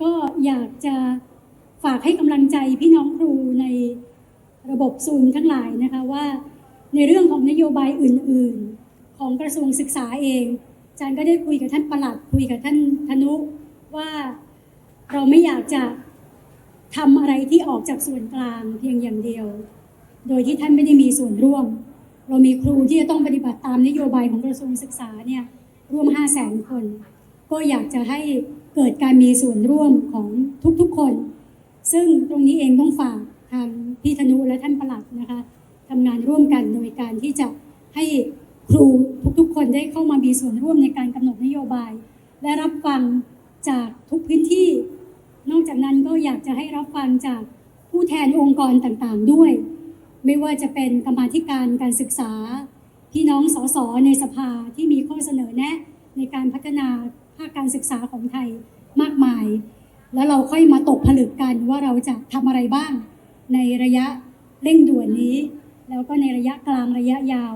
ก็อยากจะฝากให้กำลังใจพี่น้องครูในระบบซูมทั้งหลายนะคะว่า ในเรื่องของนโยบายอื่น ๆ ของกระทรวงศึกษาเองอาจารย์ก็ได้คุยกับท่านประหลัดคุยกับท่านธนุว่าเราไม่อยากจะทำอะไรที่ออกจากส่วนกลางเพียงอย่างเดียว โดยที่ท่านไม่ได้มีส่วนร่วม เรามีครูที่จะต้องปฏิบัติตามนโยบายของกระทรวงศึกษาเนี่ยร่วม 5 0 0แสนคน ก็อยากจะให้ เกิดการมีส่วนร่วมของทุกๆคน ซึ่งตรงนี้เองต้องฝากทางพี่ธนุและท่านประหลัดนะคะทำงานร่วมกันโดยการที่จะให้ครูทุกๆ คนได้เข้ามามีส่วนร่วมในการกำหนดนโยบาย และรับฟังจากทุกพื้นที่ นอกจากนั้นก็อยากจะให้รับฟังจากผู้แทนองค์กรต่างๆด้วย ไม่ว่าจะเป็นกรรมาธิการการศึกษา พี่น้องสสในสภาที่มีข้อเสนอแนะ ในการพัฒนาภาคการศึกษาของไทยมากมาย แล้วเราค่อยมาตกผลึกกันว่าเราจะทำอะไรบ้าง ในระยะเร่งด่วนนี้ แล้วก็ในระยะกลางระยะยาว